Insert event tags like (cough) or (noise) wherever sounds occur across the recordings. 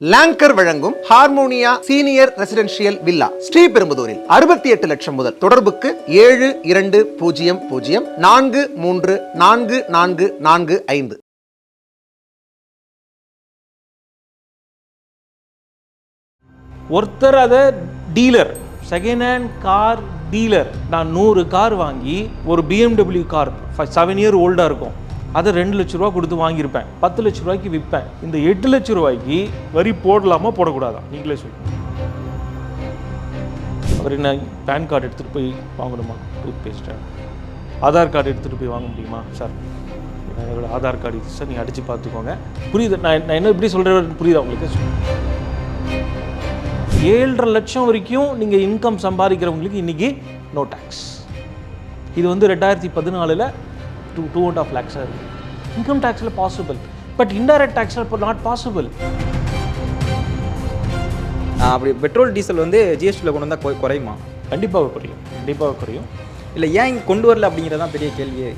Longer வழங்கும் Harmonia senior residential villa ஸ்ரீபெரும்புதூரில் அறுபத்தி எட்டு லட்சம் முதல் தொடர்புக்கு ஏழு இரண்டு பூஜ்ஜியம் பூஜ்ஜியம் நான்கு மூன்று நான்கு நான்கு நான்கு ஐந்து. ஒருத்தர் அதை dealer second hand car dealer. நான் நூறு கார் வாங்கி ஒரு பிஎம்டபிள்யூ கார் செவன் இயர் ஓல்டாக இருக்கும். அதை ரெண்டு லட்ச ரூபா கொடுத்து வாங்கியிருப்பேன். பத்து லட்ச ரூபாய்க்கு விற்பேன். இந்த எட்டு லட்ச ரூபாய்க்கு வரி போடலாமா போடக்கூடாதா? நீங்களே சொல்லுங்கள் அவர் என்ன பேன் கார்டு எடுத்துகிட்டு போய் வாங்கணுமா? டூத் பேஸ்ட்டை ஆதார் கார்டு எடுத்துகிட்டு போய் வாங்க முடியுமா சார்? என்னோட ஆதார் கார்டு இது சார். நீங்கள் அடித்து பார்த்துக்கோங்க. புரியுது? நான் நான் என்ன இப்படி சொல்கிறேன் புரியுதா உங்களுக்கு? ஏழரை லட்சம் வரைக்கும் நீங்கள் இன்கம் சம்பாதிக்கிறவங்களுக்கு இன்றைக்கி நோ டேக்ஸ் இது வந்து ரெண்டாயிரத்தி பதினாலில் டூ டூ அண்ட் ஆஃப் லேக்ஸாக இருக்குது இன்கம் டேக்ஸில் பாசிபிள் பட் இன்டைரக்ட் டேக்ஸில் இப்போ நாட் பாசிபிள் அப்படி பெட்ரோல் டீசல் வந்து ஜிஎஸ்டியில் கொண்டு வந்தால் குறையுமா? கண்டிப்பாக குறையும். கண்டிப்பாக குறையும். இல்லை ஏன் இங்கே கொண்டு வரல அப்படிங்கிறது தான் பெரிய கேள்வியே.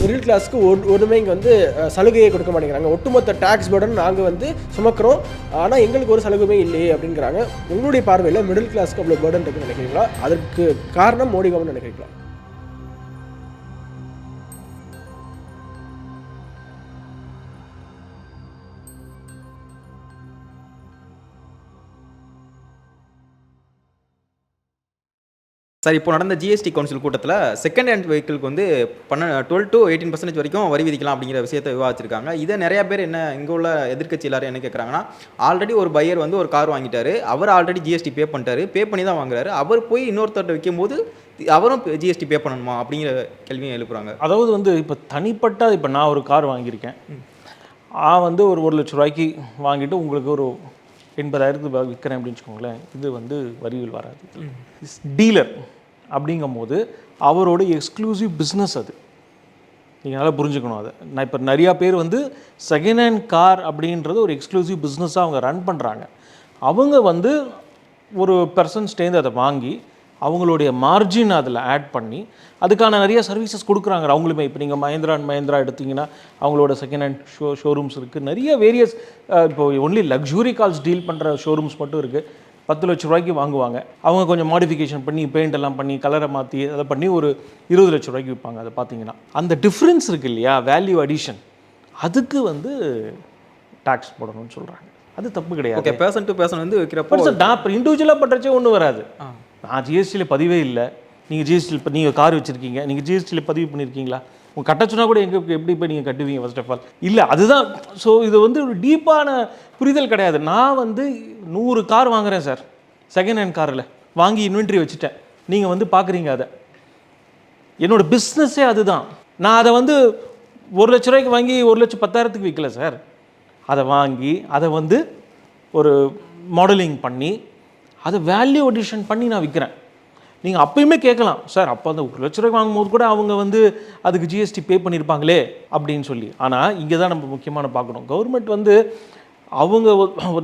மிடில் கிளாஸ்க்கு ஒரு ஒருமே இங்கே வந்து சலுகையை கொடுக்க மாட்டேங்கிறாங்க. ஒட்டுமொத்த டேக்ஸ் பர்டன் நாங்கள் வந்து சுமக்கிறோம். ஆனால் எங்களுக்கு ஒரு சலுகையுமே இல்லையே அப்படிங்கிறாங்க. உங்களுடைய பார்வையில் மிடில் கிளாஸ்க்கு அவ்வளோ பர்டன் இருக்குன்னு நினைக்கிறீங்களா? அதற்கு காரணம் மோடி கவர்மெண்ட் நினைக்கிறீங்களா? சார் இப்போ நடந்த ஜிஎஸ்டி கவுன்சில் கூட்டத்தில் செகண்ட் ஹேண்ட் வெஹிக்கிளுக்கு வந்து பண்ண டுவெல் டு எயிட்டீன் பர்சன்டேஜ் வரைக்கும் வரி விதிக்கலாம் அப்படிங்கிற விஷயத்தை விவாதிச்சிருக்காங்க. இதை நிறைய பேர் என்ன இங்கே உள்ள எதிர்க்கட்சி எல்லாரும் என்ன கேட்குறாங்கன்னா ஆல்ரெடி ஒரு பையர் வந்து ஒரு கார் வாங்கிட்டாரு அவர் ஆல்ரெடி ஜிஎஸ்டி பே பண்ணிட்டாரு பே பண்ணி தான் வாங்குறாரு. அவர் போய் இன்னொருத்தர்கிட்ட விற்கும்போது அவரும் ஜிஎஸ்டி பே பண்ணணுமா அப்படிங்கிற கேள்வியும் எழுப்புறாங்க. அதாவது வந்து இப்போ தனிப்பட்ட இப்போ நான் ஒரு கார் வாங்கியிருக்கேன். வந்து ஒரு ஒரு லட்ச ரூபாய்க்கு வாங்கிட்டு உங்களுக்கு ஒரு எண்பதாயிரத்துக்கு விற்கிறேன் அப்படின்னு வச்சுக்கோங்களேன் இது வந்து வரிகள் வராது. டீலர் அப்படிங்கும்போது அவரோட எக்ஸ்க்ளூசிவ் பிஸ்னஸ் அது. நீங்கள் நல்லா புரிஞ்சுக்கணும் அதை. நான் இப்போ நிறையா பேர் வந்து செகண்ட் ஹேண்ட் கார் அப்படின்றது ஒரு எக்ஸ்க்ளூசிவ் பிஸ்னஸாக அவங்க ரன் பண்ணுறாங்க அவங்க வந்து ஒரு பர்சன்ஸ்டேருந்து அதை வாங்கி அவங்களுடைய மார்ஜின் அதில் ஆட் பண்ணி அதுக்கான நிறைய சர்வீசஸ் கொடுக்குறாங்க. அவங்களுமே இப்போ நீங்கள் மஹேந்திரா அண்ட் மஹேந்திரா எடுத்தீங்கன்னா அவங்களோட செகண்ட் ஹேண்ட் ஷோ ஷோரூம்ஸ் இருக்குது நிறைய வேரியஸ் இப்போ ஒன்லி லக்ஸுரி கால்ஸ் டீல் பண்ணுற ஷோரூம்ஸ் மட்டும் இருக்குது பத்து லட்ச ரூபாய்க்கு வாங்குவாங்க. அவங்க கொஞ்சம் மாடிஃபிகேஷன் பண்ணி பெயிண்ட் எல்லாம் பண்ணி கலரை மாற்றி அதை பண்ணி ஒரு இருபது லட்ச ரூபாய்க்கு விற்பாங்க அதை பார்த்தீங்கன்னா. அந்த டிஃப்ரென்ஸ் இருக்கு இல்லையா? வேல்யூ அடிஷன் அதுக்கு வந்து டாக்ஸ் போடணும்னு சொல்கிறாங்க அது தப்பு கிடையாது. ஓகே பேர்சன் டு பேர்சன் வந்து விற்கிறப்போ பட் நான் இண்டிவிஜுவலாக பண்ணுறச்சே ஒன்றும் வராது. நான் ஜிஎஸ்டியில் பதிவே இல்லை. நீங்கள் ஜிஎஸ்டியில் இப்போ நீங்கள் கார் வச்சுருக்கீங்க. நீங்கள் ஜிஎஸ்டியில் பதிவு பண்ணியிருக்கீங்களா உங்கள் கட்ட சொன்னால் கூட எங்கே எப்படி இப்போ நீங்கள் கட்டுவீங்க ஃபர்ஸ்ட் ஆஃப் ஆல் இல்லை அதுதான் ஸோ இது வந்து ஒரு டீப்பான புரிதல் கிடையாது. நான் வந்து நூறு கார் வாங்குறேன் சார் செகண்ட் ஹேண்ட் காரில் வாங்கி இன்வென்ட்ரி வச்சுட்டேன். நீங்கள் வந்து பார்க்குறீங்க அதை. என்னோட பிஸ்னஸே அதுதான். நான் அதை வந்து ஒரு லட்ச ரூபாய்க்கு வாங்கி ஒரு லட்சம் பத்தாயிரத்துக்கு விற்கல சார் அதை வாங்கி அதை வந்து ஒரு மாடலிங் பண்ணி அதை வேல்யூ அடிஷன் பண்ணி நான் விற்கிறேன் நீங்கள் அப்பயுமே கேட்கலாம் சார் அப்போ அந்த ஒரு லட்ச ரூபாய் வாங்கும்போது கூட அவங்க வந்து அதுக்கு ஜிஎஸ்டி பே பண்ணியிருப்பாங்களே அப்படின்னு சொல்லி. ஆனால் இங்கே தான் நம்ம முக்கியமான பார்க்கணும். கவர்மெண்ட் வந்து அவங்க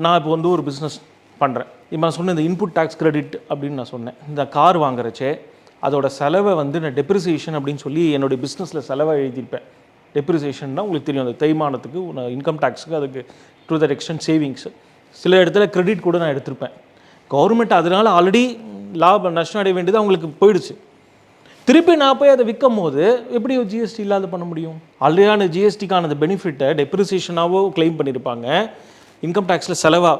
நான் இப்போ வந்து ஒரு பிஸ்னஸ் பண்ணுறேன் இப்போ நான் சொன்ன இந்த இன்புட் டேக்ஸ் கிரெடிட் அப்படின்னு நான் சொன்னேன். இந்த கார் வாங்குறச்சே அதோட செலவை வந்து நான் டெப்ரிசியேஷன் அப்படின்னு சொல்லி என்னுடைய பிஸ்னஸில் செலவை எழுதியிருப்பேன். டெப்ரிசியேஷன்னா உங்களுக்கு தெரியும் அந்த தேய்மானத்துக்கு இன்கம் டேக்ஸுக்கு அதுக்கு டு தட் எக்ஸ்டென்ட் சேவிங்ஸ் சில இடத்துல கிரெடிட் கூட நான் எடுத்திருப்பேன். கவர்மெண்ட் அதனால் ஆல்ரெடி லாபம் நஷ்டம் அடைய வேண்டியது அவங்களுக்கு போயிடுச்சு. திருப்பி நான் போய் அதை விற்கும் போது எப்படி ஜிஎஸ்டி இல்லாத பண்ண முடியும்? ஆல்ரெடியான ஜிஎஸ்டிக்கான அந்த பெனிஃபிட்டை டெப்ரிசியேஷனாகவோ கிளைம் பண்ணியிருப்பாங்க இன்கம் டேக்ஸில் செலவாக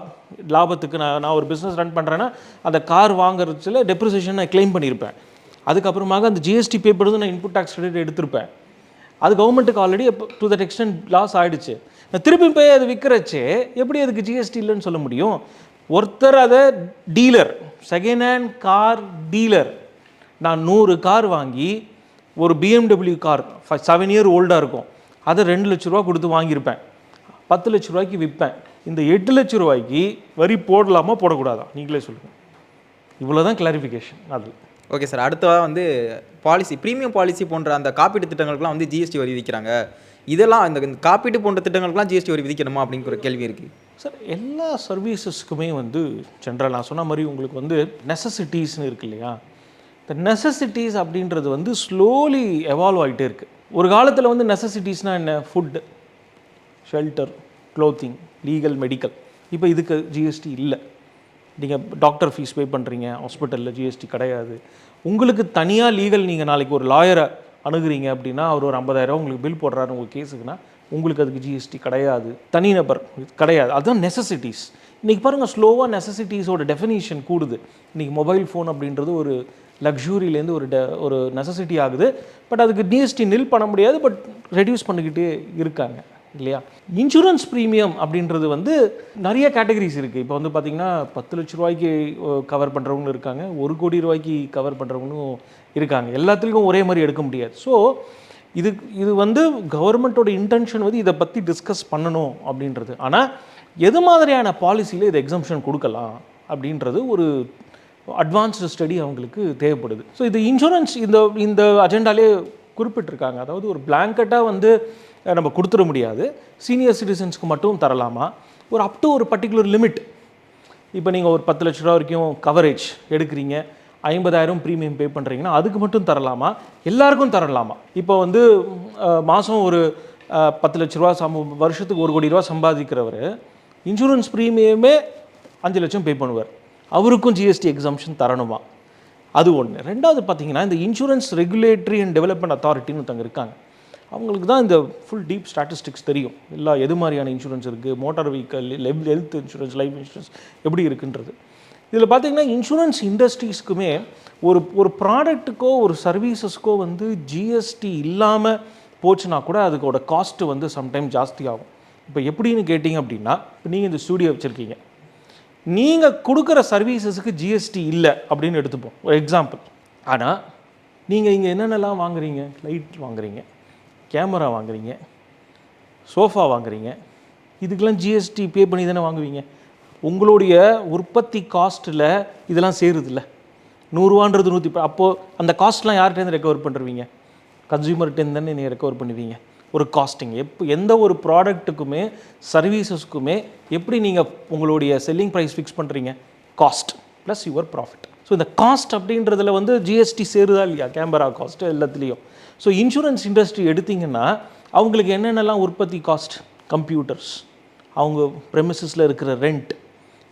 லாபத்துக்கு நான் நான் ஒரு பிஸ்னஸ் ரன் பண்ணுறேன்னா அந்த கார் வாங்குறதுல டெப்ரிசியேஷன் நான் கிளைம் பண்ணியிருப்பேன் அதுக்கப்புறமாக அந்த ஜிஎஸ்டி பே பண்ணுறது நான் இன்புட் டேக்ஸ் கிரெடிட் எடுத்திருப்பேன். அது கவர்மெண்ட்டுக்கு already to that extent loss ஆகிடுச்சு நான் திருப்பி போய் அதை விற்கிறச்சே எப்படி அதுக்கு ஜிஎஸ்டி இல்லைன்னு சொல்ல முடியும்? ஒருத்தர் அதை dealer second hand car dealer. நான் நூறு கார் வாங்கி ஒரு பிஎம்டபிள்யூ கார் செவன் இயர் ஓல்டாக இருக்கும். அதை ரெண்டு லட்ச ரூபா கொடுத்து வாங்கியிருப்பேன். பத்து லட்ச ரூபாய்க்கு விற்பேன். இந்த எட்டு லட்ச ரூபாய்க்கு வரி போடலாமா போடக்கூடாதா? நீங்களே சொல்லுங்கள் இவ்வளோ தான் கிளாரிஃபிகேஷன் அது. ஓகே சார் அடுத்ததாக வந்து பாலிசி ப்ரீமியம் பாலிசி போன்ற அந்த காப்பீட்டு திட்டங்களுக்குலாம் வந்து ஜிஎஸ்டி வரி விதிக்கிறாங்க. இதெல்லாம் இந்த இந்த காப்பீட்டு போன்ற திட்டங்களுக்குலாம் ஜிஎஸ்டி வரி விதிக்கணுமா அப்படிங்கிற கேள்வி இருக்குது சார் எல்லா சர்வீசஸ்க்குமே வந்து ஜென்ரல் நான் சொன்ன மாதிரி உங்களுக்கு வந்து நெசசிட்டிஸ்னு இருக்கு இல்லையா? இந்த நெசசிட்டிஸ் அப்படின்றது வந்து ஸ்லோலி எவால்வ் ஆகிட்டே இருக்குது ஒரு காலத்தில் வந்து நெசசிட்டிஸ்னால் என்ன? Food shelter clothing legal medical இப்போ இதுக்கு ஜிஎஸ்டி இல்லை. நீங்கள் டாக்டர் ஃபீஸ் பே பண்ணுறீங்க ஹாஸ்பிட்டலில் ஜிஎஸ்டி கிடையாது. உங்களுக்கு தனியாக லீகல் நீங்கள் நாளைக்கு ஒரு லாயரை அணுகுறீங்க அப்படின்னா அவர் ஒரு 50000 உங்களுக்கு பில் போடுறாரு உங்கள் கேஸுக்குன்னா உங்களுக்கு அதுக்கு ஜிஎஸ்டி கிடையாது. தனிநபர் கிடையாது. அதுதான் நெசசிட்டிஸ் இன்றைக்கி பாருங்கள் ஸ்லோவாக நெசசிட்டிஸோட டெஃபினேஷன் கூடுது. இன்றைக்கி மொபைல் ஃபோன் அப்படின்றது ஒரு லக்ஸூரியிலேருந்து ஒரு டெ ஒரு நெசசிட்டி ஆகுது. பட் அதுக்கு ஜிஎஸ்டி நில் பண்ண முடியாது பட் ரெடியூஸ் பண்ணிக்கிட்டே இருக்காங்க இல்லையா? இன்சூரன்ஸ் ப்ரீமியம் அப்படின்றது வந்து நிறைய கேட்டகரிஸ் இருக்குது இப்போ வந்து பார்த்திங்கன்னா பத்து லட்ச ரூபாய்க்கு கவர் பண்ணுறவங்களும் இருக்காங்க. ஒரு கோடி ரூபாய்க்கு கவர் பண்ணுறவங்களும் இருக்காங்க. எல்லாத்துலேயும் ஒரே மாதிரி எடுக்க முடியாது. ஸோ இது இது வந்து கவர்மெண்ட்டோட இன்டென்ஷன் வந்து இதை பற்றி டிஸ்கஸ் பண்ணணும் அப்படின்றது. ஆனால் எது மாதிரியான பாலிசியில் இது எக்ஸம்ஷன் கொடுக்கலாம் அப்படின்றது ஒரு அட்வான்ஸ்டு ஸ்டடி அவங்களுக்கு தேவைப்படுது. ஸோ இது இன்சூரன்ஸ் இந்த இந்த அஜெண்டாலே குறிப்பிட்டிருக்காங்க. அதாவது ஒரு பிளாங்கெட்டாக வந்து நம்ம கொடுத்துட முடியாது. சீனியர் சிட்டிசன்ஸ்க்கு மட்டும் தரலாமா? ஒரு அப் டு ஒரு பர்டிகுலர் லிமிட் இப்போ நீங்கள் ஒரு பத்து லட்ச ரூபா வரைக்கும் கவரேஜ் எடுக்கிறீங்க. ஐம்பதாயிரம் ப்ரீமியம் பே பண்ணுறீங்கன்னா அதுக்கு மட்டும் தரலாமா? எல்லாருக்கும் தரலாமா? இப்போ வந்து மாதம் ஒரு பத்து லட்ச ரூபா சம் வருஷத்துக்கு ஒரு கோடி ரூபா சம்பாதிக்கிறவர் இன்சூரன்ஸ் ப்ரீமியமே அஞ்சு லட்சம் பே பண்ணுவார். அவருக்கும் ஜிஎஸ்டி எக்ஸாம்ஷன் தரணுமா? அது ஒன்று ரெண்டாவது பார்த்தீங்கன்னா இந்த இன்சூரன்ஸ் ரெகுலேட்டரி அண்ட் டெவலப்மெண்ட் அத்தாரிட்டின்னு ஒருத்தங்க இருக்காங்க. அவங்களுக்கு தான் இந்த ஃபுல் டீப் ஸ்டாட்டிஸ்டிக்ஸ் தெரியும். எல்லா எது மாதிரியான இன்சூரன்ஸ் இருக்குது motor vehicle health insurance life insurance எப்படி இருக்குன்றது. இதில் பார்த்தீங்கன்னா இன்சூரன்ஸ் இண்டஸ்ட்ரீஸ்க்குமே ஒரு ஒரு ப்ராடக்ட்டுக்கோ ஒரு சர்வீசஸ்க்கோ வந்து ஜிஎஸ்டி இல்லாமல் போச்சுன்னா கூட அதுக்கோட காஸ்ட்டு வந்து சம்டைம் ஜாஸ்தி ஆகும். இப்போ எப்படின்னு கேட்டிங்க அப்படின்னா இப்போ நீங்கள் இந்த ஸ்டூடியோ வச்சுருக்கீங்க. நீங்கள் கொடுக்குற சர்வீசஸுக்கு ஜிஎஸ்டி இல்லை அப்படின்னு எடுத்துப்போம். ஒரு எக்ஸாம்பிள் ஆனால் நீங்கள் இங்கே என்னென்னலாம் வாங்குறீங்க? லைட் வாங்குறீங்க கேமரா வாங்குறீங்க சோஃபா வாங்குறீங்க இதுக்கெல்லாம் ஜிஎஸ்டி பே பண்ணி தானே வாங்குவீங்க? உங்களுடைய உற்பத்தி காஸ்ட்டில் இதெல்லாம் சேருதில்ல. நூறுரூவான்றது நூற்றி அப்போது அந்த காஸ்ட்லாம் யார்கிட்டேருந்து ரெக்கவர் பண்ணுறீங்க கன்சியூமர்கிட்டேருந்து தானே நீங்கள் ரெக்கவர் பண்ணுவீங்க. ஒரு காஸ்டிங் எப்போ எந்த ஒரு ப்ராடக்ட்டுக்குமே சர்வீசஸ்க்குமே எப்படி நீங்கள் உங்களுடைய செல்லிங் ப்ரைஸ் ஃபிக்ஸ் பண்ணுறீங்க cost plus your profit so இந்த காஸ்ட் அப்படின்றதுல வந்து ஜிஎஸ்டி சேருதா இல்லையா? கேமரா காஸ்ட் எல்லாத்துலேயும். ஸோ இன்சூரன்ஸ் இண்டஸ்ட்ரி எடுத்திங்கன்னா அவங்களுக்கு என்னென்னலாம் உற்பத்தி காஸ்ட் கம்ப்யூட்டர்ஸ் அவங்க ப்ரெமிசஸில் இருக்கிற ரெண்ட்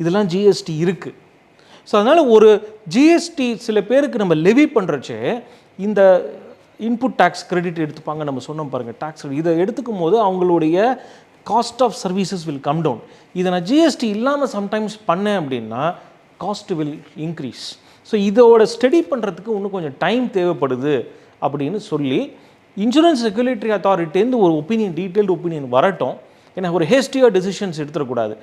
இதெல்லாம் ஜிஎஸ்டி இருக்குது ஸோ அதனால் ஒரு ஜிஎஸ்டி சில பேருக்கு நம்ம லெவி பண்ணுறச்சே இந்த இன்புட் டேக்ஸ் கிரெடிட் எடுத்துப்பாங்க நம்ம சொன்னோம் பாருங்கள் டேக்ஸ் இதை எடுத்துக்கும் போது அவங்களுடைய cost of services will come down இதை நான் ஜிஎஸ்டி இல்லாமல் சம்டைம்ஸ் பண்ணேன் அப்படின்னா காஸ்ட் வில் இன்க்ரீஸ் ஸோ இதோட ஸ்டடி பண்ணுறதுக்கு இன்னும் கொஞ்சம் டைம் தேவைப்படுது அப்படின்னு சொல்லி இன்சூரன்ஸ் ரெகுலேட்டரி அத்தாரிட்டிலேருந்து ஒரு ஒப்பீனியன் டீட்டெயில்டு ஒப்பீனியன் வரட்டும். ஏன்னா ஒரு ஹேஸ்டியாக டெசிஷன்ஸ் எடுத்துடக்கூடாது.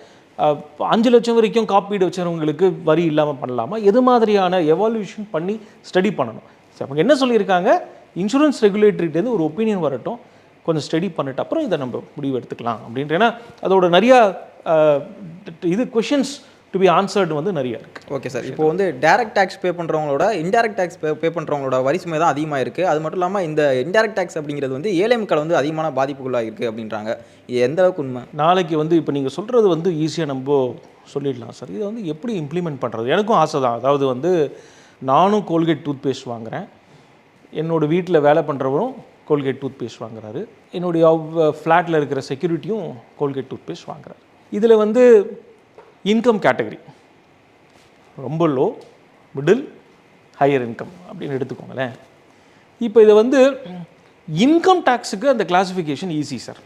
அஞ்சு லட்சம் வரைக்கும் காப்பீடு வச்சவங்களுக்கு வரி இல்லாமல் பண்ணலாமா? எது மாதிரியான எவால்யூஷன் பண்ணி ஸ்டடி பண்ணணும்? சரி அவங்க என்ன சொல்லியிருக்காங்க? இன்சூரன்ஸ் ரெகுலேட்டரிட்டேருந்து ஒரு ஒப்பீனியன் வரட்டும். கொஞ்சம் ஸ்டடி பண்ணிட்டு அப்புறம் இதை நம்ம முடிவு எடுத்துக்கலாம் அப்படின்ற ஏன்னா அதோட நிறையா இது கொஷின்ஸ் டு பி ஆன்சர்டு வந்து நிறைய இருக்குது ஓகே சார் இப்போ வந்து டைரக்ட் டேக்ஸ் பே பண்ணுறவங்களோட இன்டைரக்ட் டேக்ஸ் பே பே பண்ணுறவங்களோட வரி சுமை தான் அதிகமாக இருக்குது அது மட்டும் இல்லாமல் இந்த இன்டைரக்ட் டேக்ஸ் அப்படிங்கிறது வந்து ஏழை மக்கள் வந்து அதிகமான பாதிப்புக்குள்ளாக இருக்குது அப்படின்றாங்க. இது எந்த அளவுக்கு உண்மை? நாளைக்கு வந்து இப்போ நீங்கள் சொல்கிறது வந்து ஈஸியாக நம்ம சொல்லிடலாம் சார் இதை வந்து எப்படி இம்ப்ளிமெண்ட் பண்ணுறது எனக்கும் ஆசை தான். அதாவது வந்து நானும் கோல்கேட் டூத் பேஸ்ட் வாங்குறேன். என்னோடய வீட்டில் வேலை பண்ணுறவரும் கோல்கேட் டூத் பேஸ்ட் வாங்குறாரு. என்னுடைய ஃப்ளாட்டில் இருக்கிற செக்யூரிட்டியும் கோல்கேட் டூத் பேஸ்ட் வாங்குறாரு. இதில் வந்து இன்கம் கேட்டகரி. ரொம்ப லோ மிடில் ஹையர் இன்கம் அப்படின்னு எடுத்துக்கோங்களேன். இப்போ இதை வந்து இன்கம் டேக்ஸுக்கு அந்த கிளாசிஃபிகேஷன் ஈஸி சார்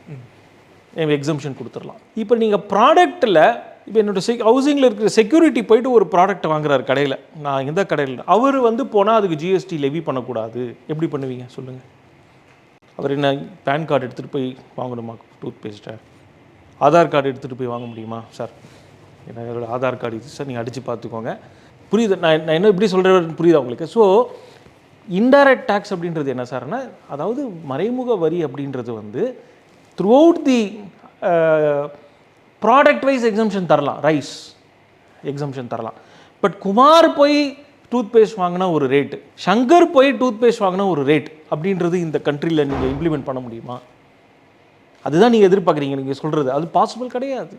எக்ஸம்ஷன் கொடுத்துடலாம். இப்போ நீங்கள் ப்ராடக்ட்டில் இப்போ என்னோட செக் ஹவுசிங்கில் இருக்கிற செக்யூரிட்டி போயிட்டு ஒரு ப்ராடக்ட் வாங்குறாரு கடையில். நான் இந்த கடையில் அவர் வந்து போனால் அதுக்கு ஜிஎஸ்டி லெவி பண்ணக்கூடாது. எப்படி பண்ணுவீங்க? சொல்லுங்கள் அவர் என்ன பேன் கார்டு எடுத்துகிட்டு போய் வாங்கணுமா? டூத் பேஸ்ட்டை ஆதார் கார்டு எடுத்துகிட்டு போய் வாங்க முடியுமா சார் என்னோட ஆதார் கார்டு இது சார் நீங்கள் அடித்து பார்த்துக்கோங்க. புரியுது நான் நான் என்ன இப்படி சொல்கிறேன் புரியுதா உங்களுக்கு? ஸோ இன்டைரக்ட் டேக்ஸ் அப்படின்றது என்ன சார்னா அதாவது மறைமுக வரி அப்படின்றது வந்து throughout the product wise exemption தரலாம் ரைஸ் எக்ஸம்ஷன் தரலாம். பட் குமார் போய் டூத் பேஸ்ட் வாங்கினா ஒரு ரேட்டு ஷங்கர் போய் டூத் பேஸ்ட் வாங்கினா ஒரு ரேட் அப்படின்றது இந்த கண்ட்ரியில் நீங்கள் இம்ப்ளிமெண்ட் பண்ண முடியுமா? அதுதான் நீங்கள் எதிர்பார்க்குறீங்க நீங்கள் சொல்கிறது அது பாசிபிள் கிடையாது.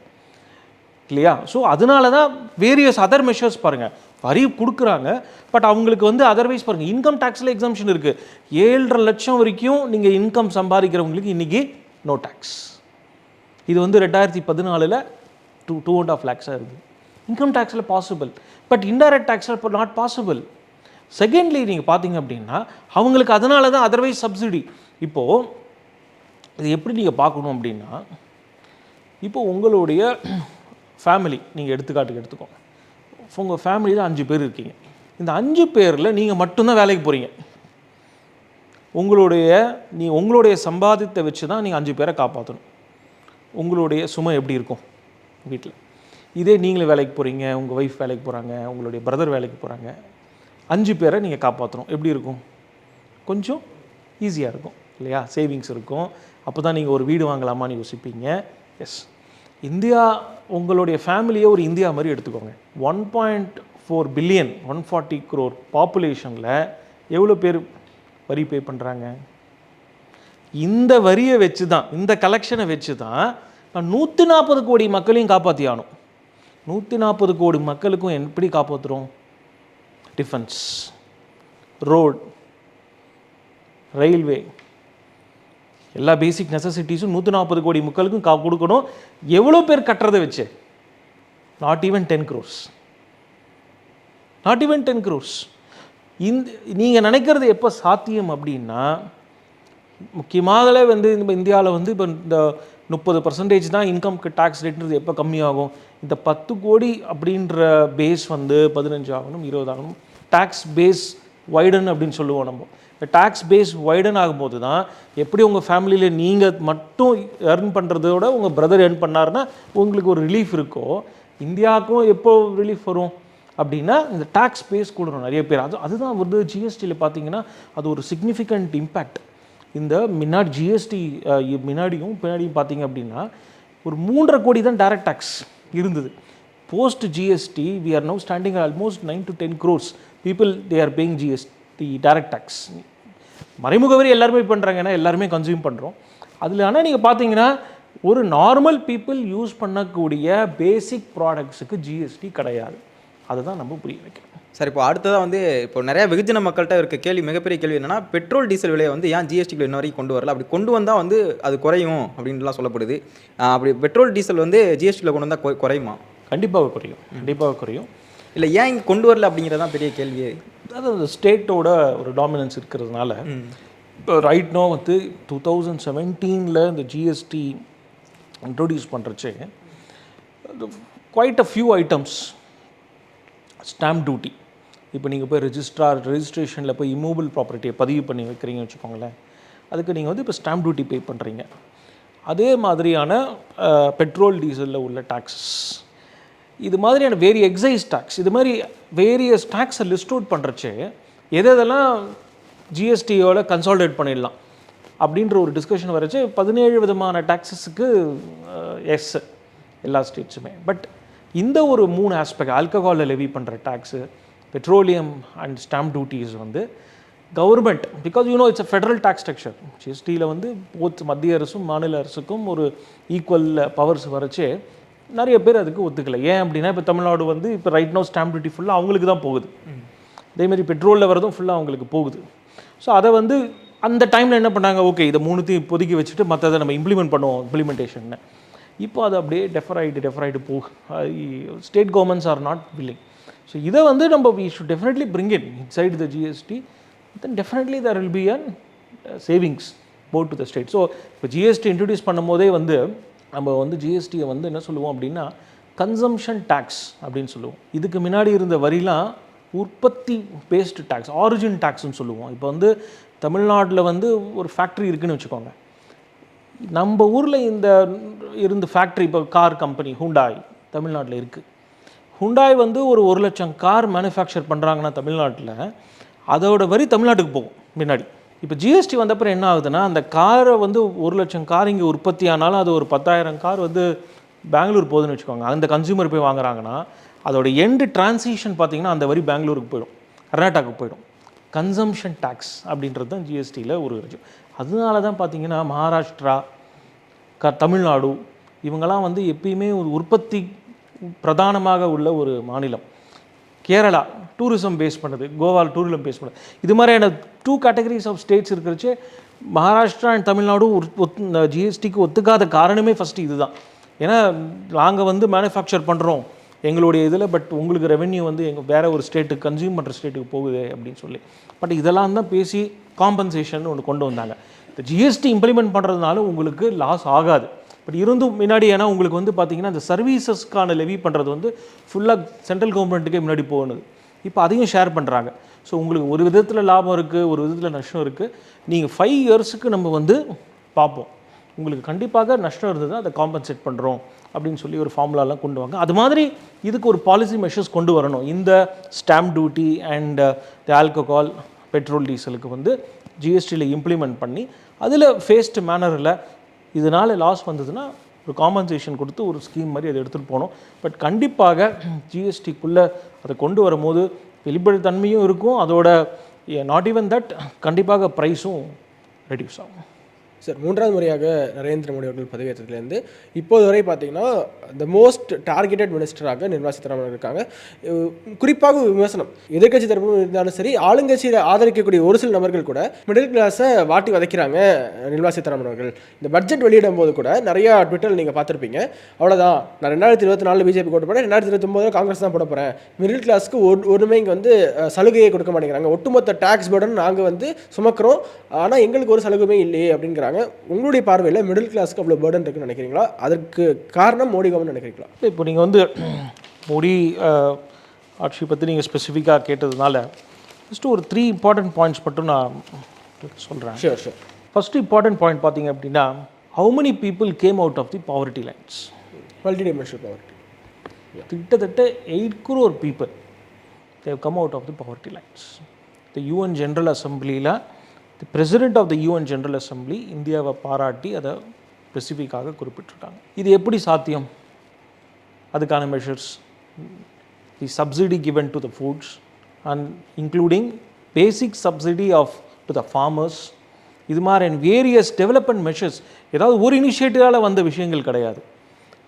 இல்லையா? ஸோ அதனால தான் வேரியஸ் அதர் மெஷர்ஸ் பாருங்கள் வரி கொடுக்குறாங்க. பட் அவங்களுக்கு வந்து அதர்வைஸ் பாருங்கள் இன்கம் டேக்ஸில் எக்ஸாம்ஷன் இருக்குது ஏழரை லட்சம் வரைக்கும் நீங்கள் இன்கம் சம்பாதிக்கிறவங்களுக்கு இன்றைக்கி நோ டேக்ஸ் இது வந்து ரெண்டாயிரத்தி பதினாலில் டூ டூ அண்ட் ஆஃப் லேக்ஸாக இருக்குது இன்கம் டேக்ஸில் பாசிபிள் பட் இன்டைரக்ட் டேக்ஸில் இப்போ நாட் பாசிபிள் செகண்ட்லி நீங்கள் பார்த்தீங்க அப்படின்னா அவங்களுக்கு அதனால தான் அதர்வைஸ் சப்சிடி இப்போது இது எப்படி நீங்கள் பார்க்கணும் அப்படின்னா இப்போ உங்களுடைய ஃபேமிலி நீங்கள் எடுத்துக்காட்டுக்கு எடுத்துக்கோங்க உங்கள் ஃபேமிலியில் அஞ்சு பேர் இருக்கீங்க. இந்த அஞ்சு பேரில் நீங்கள் மட்டும்தான் வேலைக்கு போகிறீங்க உங்களுடைய நீ உங்களுடைய சம்பாதித்தை வச்சு தான் நீங்கள் அஞ்சு பேரை காப்பாற்றணும் உங்களுடைய சுமை எப்படி இருக்கும் வீட்டில் இதே நீங்களே வேலைக்கு போகிறீங்க உங்கள் ஒய்ஃப் வேலைக்கு போகிறாங்க உங்களுடைய பிரதர் வேலைக்கு போகிறாங்க அஞ்சு பேரை நீங்கள் காப்பாற்றணும் எப்படி இருக்கும்? கொஞ்சம் ஈஸியாக இருக்கும் இல்லையா? சேவிங்ஸ் இருக்கும். அப்போ தான் நீங்கள் ஒரு வீடு வாங்கலாமான்னு யோசிப்பீங்க. எஸ் இந்தியா உங்களுடைய ஃபேமிலியை ஒரு இந்தியா மாதிரி எடுத்துக்கோங்க. One point four billion one forty crore பாப்புலேஷனில் எவ்வளோ பேர் வரி பே பண்ணுறாங்க இந்த வரியை வச்சு தான் இந்த கலெக்ஷனை வச்சு தான் நான் நூற்றி நாற்பது கோடி மக்களையும் காப்பாற்றி ஆகணும். நூற்றி நாற்பது கோடி மக்களுக்கும் எப்படி காப்பாற்றுறோம் டிஃபென்ஸ் ரோட் ரயில்வே எல்லா பேசிக் நெசசிட்டிஸும் நூற்றி நாற்பது கோடி மக்களுக்கும் கா கொடுக்கணும். எவ்வளோ பேர் கட்டுறதை வச்சு? Not even ten crores not even ten crores இந்த நீங்கள் நினைக்கிறது எப்போ சாத்தியம் அப்படின்னா முக்கியமாகவே வந்து நம்ம இந்தியாவில் வந்து இப்போ இந்த முப்பது பர்சன்டேஜ் தான் இன்கம்க்கு டேக்ஸ் ரேட்ன்றது எப்போ கம்மியாகும்? இந்த பத்து கோடி அப்படின்ற பேஸ் வந்து பதினஞ்சு ஆகணும் இருபது ஆகணும் டேக்ஸ் பேஸ் வைடன் அப்படின்னு சொல்லுவோம் நம்ம. டேக்ஸ் பேஸ் வைடன் ஆகும்போது தான் எப்படி உங்கள் ஃபேமிலியில் நீங்கள் மட்டும் ஏர்ன் பண்ணுறதோட உங்கள் பிரதர் ஏர்ன் பண்ணாருன்னா உங்களுக்கு ஒரு ரிலீஃப் இருக்கோ இந்தியாவுக்கும் எப்போ ரிலீஃப் வரும்? அப்படின்னா இந்த டேக்ஸ் பேஸ் கூடணும் நிறைய பேர். அது அதுதான் வந்து ஜிஎஸ்டியில் பார்த்தீங்கன்னா அது ஒரு சிக்னிஃபிகண்ட் இம்பேக்ட் இந்த முன்னாடி ஜிஎஸ்டி முன்னாடியும் பின்னாடியும் பார்த்தீங்க அப்படின்னா ஒரு மூன்றரை கோடி தான் டைரக்ட் டேக்ஸ் இருந்தது. Post GST we are now standing almost nine to ten crores people they are paying GST direct tax மறைமுக வரி எல்லாருமே பண்ணுறாங்க ஏன்னா எல்லாருமே கன்சியூம் பண்ணுறோம் அதில் ஆனால் நீங்கள் பார்த்தீங்கன்னா ஒரு நார்மல் பீப்புள் யூஸ் பண்ணக்கூடிய பேசிக் ப்ராடக்ட்ஸுக்கு ஜிஎஸ்டி கிடையாது. அதுதான் நம்ம புரிய வைக்கணும். சார் இப்போ அடுத்ததாக வந்து இப்போ நிறைய வெகுஜன மக்கள்கிட்ட இருக்க கேள்வி மிகப்பெரிய கேள்வி என்னன்னா பெட்ரோல் டீசல் விலையை வந்து ஏன் ஜிஎஸ்டிக்குள்ள இன்ன வரைக்கும் கொண்டு வரல? அப்படி கொண்டு வந்தால் வந்து அது குறையும் அப்படின்லாம் சொல்லப்படுது. அப்படி பெட்ரோல் டீசல் வந்து ஜிஎஸ்டியில் கொண்டு வந்தால் குறையுமா? கண்டிப்பாக குறையும். கண்டிப்பாக குறையும். இல்லை ஏன் இங்கே கொண்டு வரல அப்படிங்கிறது தான் பெரிய கேள்வியே. அதாவது அந்த ஸ்டேட்டோட ஒரு டாமினன்ஸ் இருக்கிறதுனால இப்போ ரைட் நோ வந்து டூ தௌசண்ட் செவன்டீனில் இந்த GST introduce பண்ணுறச்சு quite a few items stamp duty இப்போ நீங்கள் போய் ரெஜிஸ்ட்ரார் ரெஜிஸ்ட்ரேஷனில் போய் இம்மூவபிள் ப்ராப்பர்ட்டியை பதிவு பண்ணி வைக்கிறீங்கன்னு வச்சுக்கோங்களேன் அதுக்கு நீங்கள் வந்து இப்போ ஸ்டாம்ப் டியூட்டி பே பண்ணுறீங்க அதே மாதிரியான பெட்ரோல் டீசலில் உள்ள டாக்ஸஸ் இது மாதிரியான வேரி எக்ஸைஸ் டேக்ஸ் இது மாதிரி வேரியஸ் டேக்ஸை லிஸ்ட் அவுட் பண்ணுறச்சு எது எதெல்லாம் ஜிஎஸ்டியோட கன்சால்டேட் பண்ணிடலாம் அப்படின்ற ஒரு டிஸ்கஷன் வரச்சு பதினேழு விதமான டேக்ஸஸுக்கு எஸ் எல்லா ஸ்டேட்ஸுமே பட் இந்த ஒரு மூணு ஆஸ்பெக்ட் ஆல்கஹாலில் லெவி பண்ணுற tax petroleum and stamp duties வந்து government because you know it's a federal tax structure ஜிஎஸ்டியில் வந்து போத் மத்திய அரசும் மாநில அரசுக்கும் ஒரு ஈக்குவல் பவர்ஸ் வரச்சே. நிறைய பேர் அதுக்கு ஒத்துக்கலை. ஏன் அப்படின்னா இப்போ தமிழ்நாடு வந்து இப்போ ரைட் நோ ஸ்டாம்ப் டியூட்டி ஃபுல்லாக அவங்களுக்கு தான் போகுது. அதேமாதிரி பெட்ரோலில் வரதும் ஃபுல்லாக அவங்களுக்கு போகுது. ஸோ அதை வந்து அந்த டைமில் என்ன பண்ணாங்க? ஓகே இதை மூணுத்தையும் பொதுக்கி வச்சுட்டு மற்றதை நம்ம இம்ப்ளிமெண்ட் பண்ணுவோம் இம்ப்ளிமெண்டேஷன் இப்போ அது அப்படியே டெஃபர் ஆகிட்டு டெஃபர் ஆகிட்டு போகு. State governments are not willing so இதை வந்து நம்ம we should definitely bring in it side the GST then definitely there will be an savings bought to the state so இப்போ ஜிஎஸ்டி இன்ட்ரடியூஸ் பண்ணும்போதே வந்து நம்ம வந்து ஜிஎஸ்டியை வந்து என்ன சொல்லுவோம் அப்படின்னா கன்சம்ஷன் டேக்ஸ் அப்படின்னு சொல்லுவோம். இதுக்கு முன்னாடி இருந்த வரிலாம் உற்பத்தி பேஸ்டு டேக்ஸ் ஆரிஜின் டேக்ஸ்னு சொல்லுவோம். இப்போ வந்து தமிழ்நாட்டில் வந்து ஒரு ஃபேக்ட்ரி இருக்குன்னு வச்சுக்கோங்க. நம்ம ஊரில் இந்த இருந்த ஃபேக்ட்ரி இப்போ கார் கம்பெனி ஹுண்டாய் தமிழ்நாட்டில் இருக்குது ஹுண்டாய் வந்து ஒரு ஒரு லட்சம் கார் மேனுஃபேக்சர் பண்ணுறாங்கன்னா தமிழ்நாட்டில் அதோட வரி தமிழ்நாட்டுக்கு போகும் முன்னாடி. இப்போ ஜிஎஸ்டி வந்தப்பறம் என்ன ஆகுதுன்னா அந்த காரை வந்து ஒரு லட்சம் கார் இங்கே உற்பத்தி ஆனாலும் அது ஒரு பத்தாயிரம் கார் வந்து பெங்களூர் போகுதுன்னு வச்சுக்கோங்க. அந்த கன்சியூமர் போய் வாங்குறாங்கன்னா அதோட எண்டு டிரான்சிஷன் பார்த்தீங்கன்னா அந்த வரி பெங்களூருக்கு போயிடும். கர்நாடகாவுக்கு போயிடும். கன்சம்ஷன் டேக்ஸ் அப்படின்றது தான் ஜிஎஸ்டியில் ஒரு விஷயம் அதனால தான் பார்த்தீங்கன்னா மகாராஷ்டிரா க தமிழ்நாடு இவங்கெல்லாம் வந்து எப்பயுமே ஒரு உற்பத்தி பிரதானமாக உள்ள ஒரு மாநிலம். கேரளா டூரிசம் பேஸ் பண்ணுது கோவால் டூரிசம் பேஸ் பண்ணுது. இது மாதிரியான டூ கேட்டகரிஸ் ஆஃப் ஸ்டேட்ஸ் இருக்கிறச்சு மகாராஷ்டிரா அண்ட் தமிழ்நாடு ஜிஎஸ்டிக்கு ஒத்துக்காத காரணமே ஃபஸ்ட்டு இதுதான். ஏன்னா நாங்கள் வந்து மேனுஃபேக்சர் பண்ணுறோம் எங்களுடைய இதில் பட் உங்களுக்கு ரெவென்யூ வந்து எங்கள் வேற ஒரு ஸ்டேட்டுக்கு கன்சியூம் பண்ணுற ஸ்டேட்டுக்கு போகுது அப்படின்னு சொல்லி. பட் இதெல்லாம் தான் பேசி காம்பன்சேஷன் ஒன்று கொண்டு வந்தாங்க. இந்த ஜிஎஸ்டி இம்ப்ளிமெண்ட் பண்ணுறதுனால உங்களுக்கு லாஸ் ஆகாது. பட் இருந்தும் முன்னாடி ஏன்னா உங்களுக்கு வந்து பார்த்தீங்கன்னா இந்த சர்வீசஸ்க்கான லெவி பண்ணுறது வந்து ஃபுல்லாக சென்ட்ரல் கவர்மெண்ட்டுக்கே முன்னாடி போகணுது. இப்போ அதையும் ஷேர் பண்ணுறாங்க ஸோ உங்களுக்கு ஒரு விதத்தில் லாபம் இருக்குது ஒரு விதத்தில் நஷ்டம் இருக்குது நீங்கள் ஃபைவ் இயர்ஸுக்கு நம்ம வந்து பார்ப்போம். உங்களுக்கு கண்டிப்பாக நஷ்டம் இருந்தது அதை காம்பன்சேட் பண்ணுறோம் அப்படின்னு சொல்லி ஒரு ஃபார்முலாலாம் கொண்டு வாங்க. அது மாதிரி இதுக்கு ஒரு பாலிசி மெஷர்ஸ் கொண்டு வரணும். இந்த stamp duty and the alcohol petrol டீசலுக்கு வந்து ஜிஎஸ்டியில் இம்ப்ளிமெண்ட் பண்ணி அதில் ஃபேஸ்டு மேனரில் இதனால் லாஸ் வந்ததுன்னா ஒரு காம்பன்சேஷன் கொடுத்து ஒரு ஸ்கீம் மாதிரி அதை எடுத்துகிட்டு போகணும் பட் கண்டிப்பாக ஜிஎஸ்டிக்குள்ளே அதை கொண்டு வரும்போது வெளிப்படைத்தன்மையும் இருக்கும். அதோட நாட் ஈவன் தட் கண்டிப்பாக ப்ரைஸும் ரெடியூஸ் ஆகும். சார் மூன்றாவது முறையாக நரேந்திர மோடி அவர்கள் பதவியேற்றதுலேருந்து இப்போது வரை பார்த்தீங்கன்னா த மோஸ்ட் டார்கெட்டட் மினிஸ்டராக நிர்மலா சீதாராமன் இருக்காங்க. குறிப்பாக விமர்சனம். எதிர்க்கட்சி தரப்பு இருந்தாலும் சரி ஆளுங்கட்சியில் ஆதரிக்கக்கூடிய ஒரு சில நபர்கள் கூட மிடில் கிளாஸை வாட்டி வதைக்கிறாங்க நிர்மலா சீதாராமன் அவர்கள் இந்த பட்ஜெட் வெளியிடும் போது கூட நிறையா ட்விட்டரில் நீங்கள் பார்த்துருப்பீங்க. அவ்வளோதான் நான் ரெண்டாயிரத்தி இருபத்தி நாலு பிஜேபி போட்டு போகிறேன் ரெண்டாயிரத்தி இருபத்தொம்போது காங்கிரஸ் தான் போட போகிறேன் மிடில் கிளாஸ்க்கு ஒரு ஒன்றுமே இங்கே வந்து சலுகையை கொடுக்க மாட்டேங்கிறாங்க. ஒட்டுமொத்த டேக்ஸ் பேர்டன் நாங்கள் வந்து சுமக்கிறோம். ஆனால் எங்களுக்கு ஒரு சலுகையுமே இல்லையே அப்படிங்கிறாங்க. உங்களுடைய பார்வையில் மிடில் கிளாஸ்க்கு அவ்வளோ பேர்டன் இருக்குன்னு நினைக்கிறீங்களா? அதற்கு காரணம் மோடி கவர்மெண்ட் நினைக்கிறீங்களா? இப்போ நீங்கள் வந்து மோடி அஹ், ஆட்சி பற்றி நீங்கள் ஸ்பெசிஃபிக்காக கேட்டதுனால ஜஸ்ட் ஒரு த்ரீ இம்பார்ட்டன்ட் பாயிண்ட்ஸ் மட்டும் நான் சொல்கிறேன் sure sure first important point பார்த்தீங்க அப்படின்னா how many people came out of the poverty lines multi dimensional poverty கிட்டத்தட்ட eight crore people they've come out of the poverty lines the UN general அசம்பிளியில் the president of the UN general assembly இந்தியாவை பாராட்டி அதை ஸ்பெசிஃபிக்காக குறிப்பிட்டிருக்காங்க. இது எப்படி சாத்தியம்? அதுக்கான measures the subsidy given to the foods and including basic subsidy of to the farmers இது மாதிரி அண்ட் வேரியஸ் டெவலப்மெண்ட் மெஷர்ஸ் ஏதாவது ஒரு இனிஷியேட்டிவால் வந்த விஷயங்கள் கிடையாது.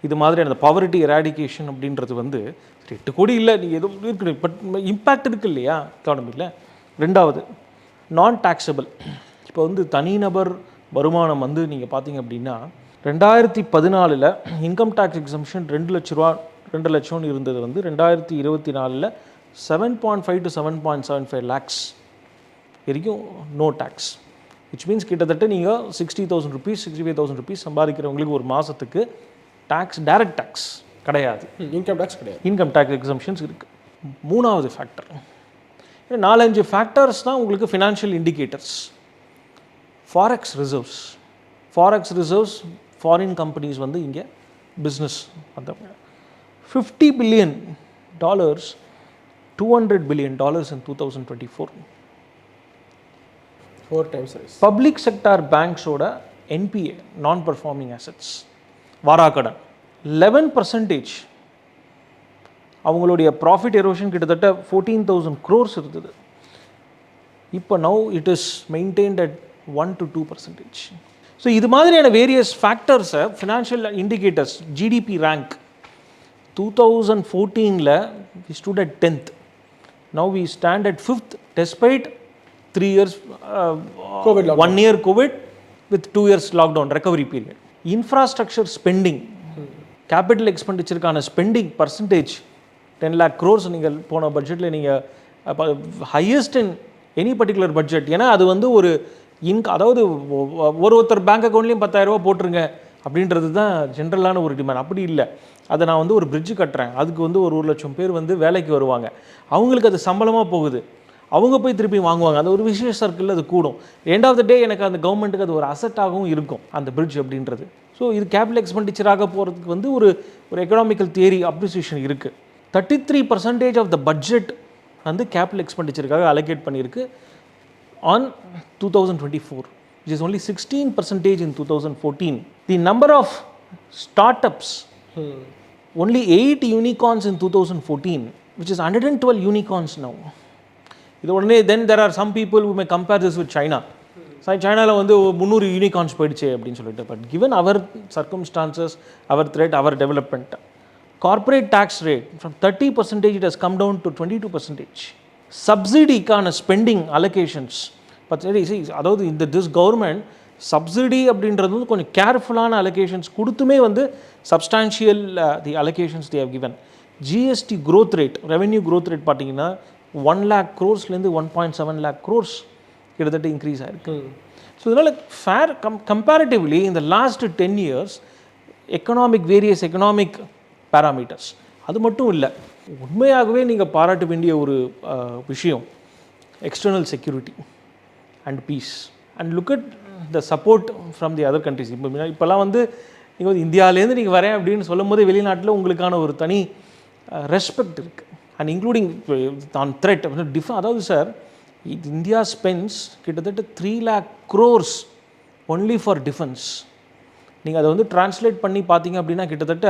இது மாதிரி அந்த பவர்ட்டி எராடிகேஷன் அப்படின்றது வந்து எட்டு கோடி இல்லை நீங்கள் எதுவும் இருக்குது பட் இம்பேக்ட் இருக்குது இல்லையா எக்கானமியில் ரெண்டாவது நான் டாக்ஸபிள் இப்போ வந்து தனிநபர் வருமானம் வந்து நீங்கள் பார்த்தீங்க அப்படின்னா ரெண்டாயிரத்தி பதினாலில் இன்கம் டேக்ஸ் எக்ஸம்ஷன் ரெண்டு லட்ச ரூபா ரெண்டு லட்சம்னு இருந்தது வந்து ரெண்டாயிரத்தி இருபத்தி நாலில் seven point five to seven point seven five lakhs வரைக்கும் நோ டேக்ஸ் விச் மீன்ஸ் கிட்டத்தட்ட நீங்கள் sixty thousand rupees sixty five thousand rupees சம்பாதிக்கிறவங்களுக்கு ஒரு மாதத்துக்கு டேக்ஸ் டைரக்ட் டேக்ஸ் கிடையாது. இன்கம் டேக்ஸ் கிடையாது. இன்கம் டேக்ஸ் எக்ஸம்ஷன்ஸ் இருக்குது மூணாவது ஃபேக்டர் நாலஞ்சு ஃபேக்டர்ஸ் தான் உங்களுக்கு financial indicators forex reserves forex reserves foreign companies வந்து இங்கே பிஸ்னஸ் வந்தவங்க fifty billion dollars two hundred billion dollars in two thousand twenty four four times public sector பேங்க்ஸோட NPA non performing assets வாராக்கடன். Eleven percentage அவங்களுடைய profit erosion கிட்டத்தட்ட fourteen thousand crores இருந்தது. இப்போ now it is maintained at one to two percentage so இது மாதிரியான various ஃபேக்டர்ஸை financial indicators GDP rank two thousand ஃபோர்டீனில் we stood at tenth now we stand at fifth despite three years COVID one year covid with two years lockdown recovery period infrastructure spending capital எக்ஸ்பெண்டிச்சருக்கான spending percentage ten lakh crores நீங்கள் போன பட்ஜெட்டில் நீங்கள் highest in any particular budget ஏன்னா அது வந்து ஒரு Inc அதாவது ஒரு ஒருத்தர் பேங்க் அக்கௌண்ட்லேயும் பத்தாயிரரூபா போட்டுருங்க அப்படின்றது தான் ஜென்ரலான ஒரு டிமாண்ட் அப்படி இல்லை. அதை நான் வந்து ஒரு பிரிட்ஜு கட்டுறேன். அதுக்கு வந்து ஒரு ஒரு லட்சம் பேர் வந்து வேலைக்கு வருவாங்க. அவங்களுக்கு அது சம்பளமாக போகுது. அவங்க போய் திருப்பி வாங்குவாங்க. அது ஒரு விசேஷ சர்க்கிளில் அது கூடும். எண்ட் ஆஃப் த டே எனக்கு அந்த கவர்மெண்ட்டுக்கு அது ஒரு அசட்டாகவும் இருக்கும் அந்த பிரிட்ஜ் அப்படின்றது. ஸோ இது கேபிட்டல் எக்ஸ்பெண்டிச்சராக போகிறதுக்கு வந்து ஒரு ஒரு எக்கனாமிக்கல் தியரி அப்ரிசியேஷன் இருக்குது thirty three percentage of the budget வந்து கேபிட்டல் எக்ஸ்பெண்டிச்சருக்காக அலோகேட் பண்ணியிருக்கு on two thousand twenty four it is only sixteen percentage in two thousand fourteen the number of start ups only 8 unicorns in 2014 which is 112 unicorns now இது உடனே then there are some people may compare this with China china. சைனாவில் வந்து முந்நூறு unicorns போயிடுச்சு அப்படின்னு சொல்லிட்டு but given our circumstances our threat our development tax rate from thirty percentage it has come down to twenty two percentage சப்சிடிக்கான spending allocations சரி see, அதாவது இந்த திஸ் கவர்மெண்ட் சப்சிடி அப்படின்றது வந்து கொஞ்சம் கேர்ஃபுல்லான அலோகேஷன்ஸ் கொடுத்துமே வந்து substantial the allocations they have given. GST growth rate revenue growth rate பார்த்தீங்கன்னா one lakh க்ரோர்ஸ்லேருந்து one point seven lakh crores கிட்டத்தட்ட இன்க்ரீஸ் ஆயிருக்கு. ஸோ இதனால் ஃபேர் கம் கம்பேரிட்டிவ்லி இந்த last ten years economic various economic parameters அது மட்டும் இல்லை உண்மையாகவே நீங்கள் பாராட்ட வேண்டிய ஒரு விஷயம் external security and peace and look at the support from the other countries இப்போ இப்போல்லாம் வந்து நீங்கள் வந்து இந்தியாவிலேருந்து நீங்கள் வரேன் அப்படின்னு சொல்லும் போது வெளிநாட்டில் உங்களுக்கான ஒரு தனி ரெஸ்பெக்ட் இருக்குது அண்ட் இன்க்ளூடிங் தான் த்ரெட் டிஃப அதாவது சார் இந்தியா ஸ்பென்ஸ் கிட்டத்தட்ட three lakh crores only for defence நீங்கள் அதை வந்து டிரான்ஸ்லேட் பண்ணி பார்த்தீங்க அப்படின்னா கிட்டத்தட்ட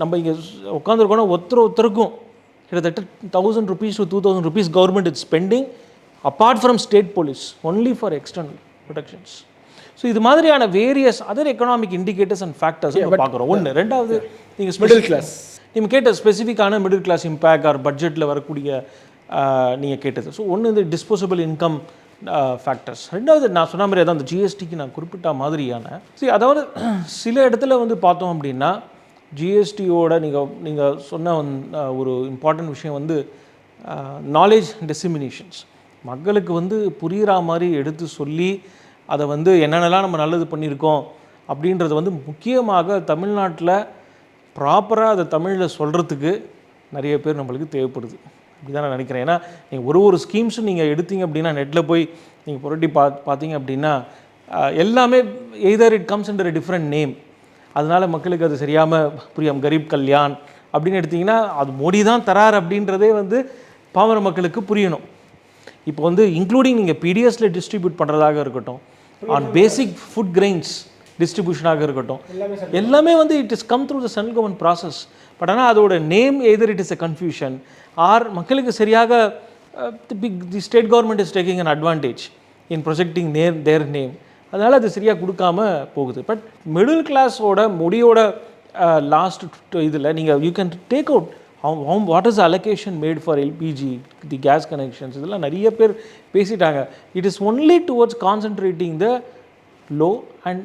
நம்ம இங்கே உட்காந்துருக்கோன்னா ஒருத்தர் ஒருத்தருக்கும் கிட்டத்தட்ட thousand rupees two thousand rupees government is spending apart from state police only for external protections so இது மாதிரியான various other economic indicators and factors பார்க்குறோம். ஒன்று ரெண்டாவது நீங்கள் மிடில் கிளாஸ் நீங்கள் கேட்ட ஸ்பெசிஃபிக்கான மிடில் கிளாஸ் இம்பேக்ட் ஆர் பட்ஜெட்டில் வரக்கூடிய நீங்கள் கேட்டது. ஸோ ஒன்று இந்த டிஸ்போசபிள் இன்கம் ஃபேக்டர்ஸ் ரெண்டாவது நான் சொன்ன மாதிரி அதான் அந்த ஜிஎஸ்டிக்கு நான் குறிப்பிட்ட மாதிரியான சரி அதாவது சில இடத்துல வந்து பார்த்தோம் அப்படின்னா ஜிஎஸ்டியோட நீங்கள் நீங்கள் சொன்ன ஒரு இம்பார்ட்டண்ட் விஷயம் வந்து நாலேஜ் டெசிமினேஷன்ஸ் மக்களுக்கு வந்து புரிகிற மாதிரி எடுத்து சொல்லி அதை வந்து என்னென்னலாம் நம்ம நல்லது பண்ணியிருக்கோம் அப்படின்றது வந்து முக்கியமாக தமிழ்நாட்டில் ப்ராப்பராக அதை தமிழில் சொல்கிறதுக்கு நிறைய பேர் நம்மளுக்கு தேவைப்படுது. அப்படி தான் நான் நினைக்கிறேன். ஏன்னா நீங்கள் ஒரு ஒரு ஸ்கீம்ஸும் நீங்கள் எடுத்தீங்க அப்படின்னா நெட்டில் போய் நீங்கள் புரட்டி பா பார்த்தீங்க அப்படின்னா எல்லாமே either it comes under different name அதனால மக்களுக்கு அது சரியாமல் புரியாம கரீப் கல்யாண் அப்படின்னு எடுத்தீங்கன்னா அது மோடி தான் தரார் அப்படின்றதே வந்து பாமர மக்களுக்கு புரியணும். இப்போ வந்து இன்க்ளூடிங் நீங்கள் பிடிஎஸ்ல டிஸ்ட்ரிபியூட் பண்ணுறதாக இருக்கட்டும் ஆன் பேசிக் ஃபுட் கிரெயின்ஸ் டிஸ்ட்ரிபியூஷனாக இருக்கட்டும் எல்லாமே வந்து it is come through the central government process but ஆனால் அதோட name either it is a confusion or மக்களுக்கு சரியாக the state government is taking an advantage in projecting their their name அதனால் அது சரியாக கொடுக்காம போகுது. பட் மிடில் கிளாஸோட முடியோட லாஸ்ட் இதில் நீங்கள் you can take out how what is allocation made for LPG the gas connections இதெல்லாம் நிறைய பேர் பேசிட்டாங்க. It is only towards concentrating the low and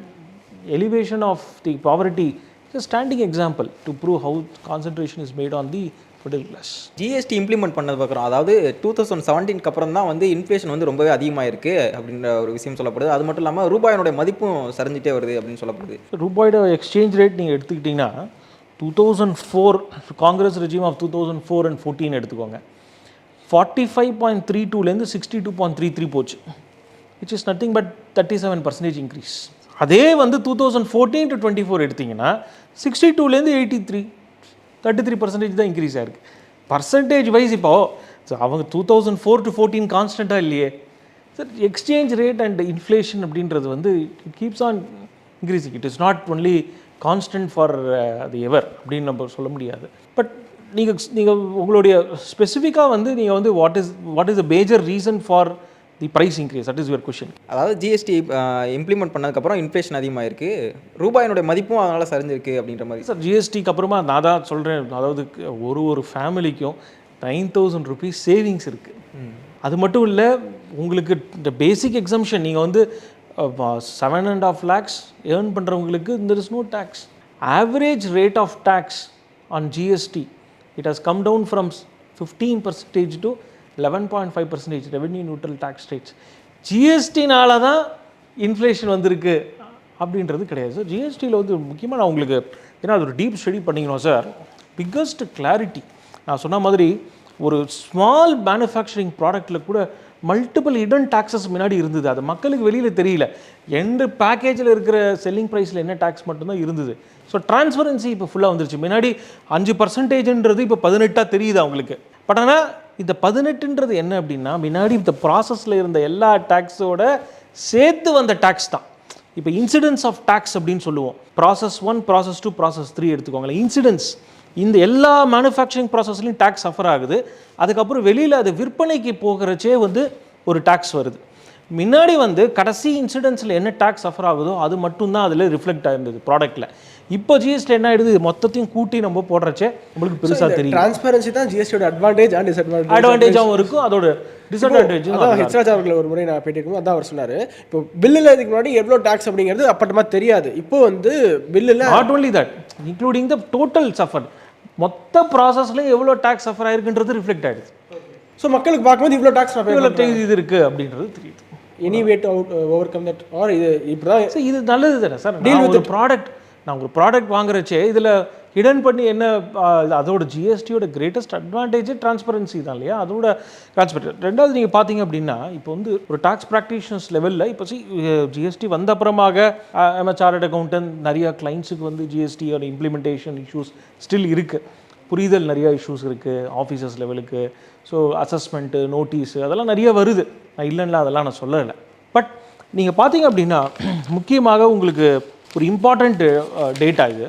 elevation of the poverty it's standing example to prove how concentration is made on the middle class GST implement பண்ணது பார்க்குறோம். அதாவது two thousand செவன்டீனுக்கு அப்புறம் தான் வந்து இன்ஃப்ளேஷன் வந்து ரொம்பவே அதிகமாக இருக்குது அப்படின்ற ஒரு விஷயம் சொல்லப்படுது. அது மட்டும் இல்லாமல் ரூபாயினுடைய மதிப்பும் சரிஞ்சிட்டே வருது அப்படின்னு சொல்லப்படுது. ரூபாயோட எக்ஸ்சேஞ்ச் ரேட் நீங்கள் எடுத்துக்கிட்டிங்கன்னா two thousand four Congress regime of two thousand four and fourteen எடுத்துக்கோங்க. ஃபார்ட்டி ஃபைவ் பாயிண்ட் த்ரீ டூலேருந்து sixty two point three three போச்சு. Which is nothing but thirty seven percentage increase அதே வந்து two thousand fourteen to twenty four எடுத்திங்கன்னா sixty டூலேருந்து eighty three thirty three percentage தான் increase ஆயிருக்கு. Percentage wise இப்போது அவங்க two thousand four to fourteen கான்ஸ்டண்ட்டாக இல்லையே? Sir exchange rate and inflation அப்படின்றது வந்து it keeps on increasing it is not only constant for அது எவர் அப்படின்னு நம்ம சொல்ல முடியாது. பட் நீங்கள் நீங்கள் உங்களுடைய ஸ்பெசிஃபிக்காக வந்து நீங்கள் வந்து what is what is the major reason for the price increase that is your question அதாவது ஜிஎஸ்டி இம்ப்ளிமெண்ட் பண்ணதுக்கப்புறம் இன்ஃப்ளேஷன் அதிகமாக இருக்குது ரூபாயினுடைய மதிப்பும் அதனால் சரிஞ்சிருக்கு அப்படின்ற மாதிரி. சார் ஜிஎஸ்டிக்கு அப்புறமா நான் தான் சொல்கிறேன் அதாவது ஒரு ஒரு ஃபேமிலிக்கும் நைன் தௌசண்ட் ருபீஸ் சேவிங்ஸ் இருக்குது அது மட்டும் இல்லை உங்களுக்கு இந்த பேசிக் எக்ஸம்ஷன் நீங்கள் வந்து seven and half lakhs earn பண்ணுறவங்களுக்கு there is no tax average rate of tax on GST it has come down from fifteen percentage to eleven point five percentage revenue neutral tax rates ஜிஎஸ்டினால தான் inflation வந்திருக்கு அப்படின்றது கிடையாது sir ஜிஎஸ்டியில் வந்து முக்கியமாக நான் உங்களுக்கு ஏன்னா அது ஒரு டீப் ஸ்டடி பண்ணிக்கணும் சார் பிக்கஸ்ட் கிளாரிட்டி நான் சொன்ன மாதிரி ஒரு ஸ்மால் மேனுஃபேக்சரிங் ப்ராடக்ட்டில் கூட மல்டிபிள் இடன் டாக்ஸஸ் முன்னாடி இருந்தது. அது மக்களுக்கு வெளியில் தெரியல. எந்த பேக்கேஜில் இருக்கிற செல்லிங் ப்ரைஸில் என்ன டேக்ஸ் மட்டும்தான் இருந்தது. ஸோ டிரான்ஸ்பரன்சி இப்போ ஃபுல்லாக வந்துருச்சு. முன்னாடி அஞ்சு பர்சன்டேஜ்ன்றது இப்போ பதினெட்டாக தெரியுது அவங்களுக்கு. பட் ஆனால் இந்த பதினெட்டுன்றது என்ன அப்படின்னா முன்னாடி இந்த ப்ராசஸில் இருந்த எல்லா டேக்ஸோட சேர்த்து வந்த டேக்ஸ் தான். இப்போ இன்சிடென்ஸ் ஆஃப் டேக்ஸ் அப்படின்னு சொல்லுவோம். Process one process two process three எடுத்துக்கோங்களேன். இன்சிடென்ஸ் இந்த எல்லா மேனுஃபேக்சரிங் ப்ராசஸ்லையும் டேக்ஸ் சஃபர் ஆகுது. அதுக்கப்புறம் வெளியில் அது விற்பனைக்கு போகிறச்சே வந்து ஒரு டேக்ஸ் வருது. முன்னாடி வந்து கடைசி இன்சிடென்ட்ஸில் என்ன டேக்ஸ் சஃபர் ஆகுதோ அது மட்டும்தான் அதில் ரிஃப்ளெக்ட் ஆயிருந்தது ப்ராடக்ட்டில் இப்போ ஜிஎஸ்டி என்ன ஆயிடுது? மொத்தத்தையும் கூட்டி நம்ம போடுறச்சே நம்மளுக்கு பெருசா தெரியும். டிரான்ஸ்பரன்சி தான் ஜிஎஸ்டியோட அட்வான்டேஜ் அண்ட் டிஸ்அட்வான்டேஜ் அட்வான்டேஜாகவும் இருக்கும். அதோட டிஸ்அட்வான்டேஜும் அதான் ஹெச்ராஜ் அவர்கள் ஒரு முறை நான் பேட்டி அதான் அவர் சொன்னாரு. இப்போ பில்லில் இதுக்கு முன்னாடி எவ்வளோ டாக்ஸ் அப்படிங்கிறது அப்பட்டமா தெரியாது. இப்போ வந்து பில்லில் not only that including the total suffer மொத்த ப்ராசஸ்லையும் எவ்வளோ டேக்ஸ் சஃபர் ஆயிருக்குன்றது ரிஃப்ளெக்ட் ஆயிடுது ஸோ மக்களுக்கு பார்க்கும்போது இவ்வளோ டாக்ஸ் tax இது இருக்கு அப்படின்றது தெரியுது. Any way to out overcome that or இது இப்படிதான் சார் இது நல்லது தானே சார்? நான் ஒரு ப்ராடக்ட் நான் ஒரு ப்ராடக்ட் வாங்குறச்சே இதில் ஹிடன் பண்ணி என்ன அதோட ஜிஎஸ்டியோட கிரேட்டஸ்ட் அட்வான்டேஜே டிரான்ஸ்பரன்சி தான் இல்லையா? அதோட டிரான்ஸ்பரன்சி ரெண்டாவது நீங்கள் பார்த்தீங்க அப்படின்னா இப்போ வந்து ஒரு டாக்ஸ் ப்ராக்டிஷனர்ஸ் லெவலில் இப்போ சி ஜிஎஸ்டி வந்த அப்புறமாக எம் சார்ட் அக்கௌண்டன்ட் நிறையா கிளைண்ட்ஸுக்கு வந்து ஜிஎஸ்டியோட இம்ப்ளிமெண்டேஷன் இஷ்யூஸ் ஸ்டில் இருக்குது புரிதல் நிறையா இஷ்யூஸ் இருக்குது ஆஃபீஸர்ஸ் லெவலுக்கு ஸோ அசஸ்மெண்ட்டு நோட்டீஸு அதெல்லாம் நிறைய வருது. நான் இல்லைன்னா அதெல்லாம் நான் சொல்லலை. பட் நீங்கள் பார்த்தீங்க அப்படின்னா (clears throat) முக்கியமாக உங்களுக்கு ஒரு இம்பார்ட்டண்ட் டேட்டா uh, இது.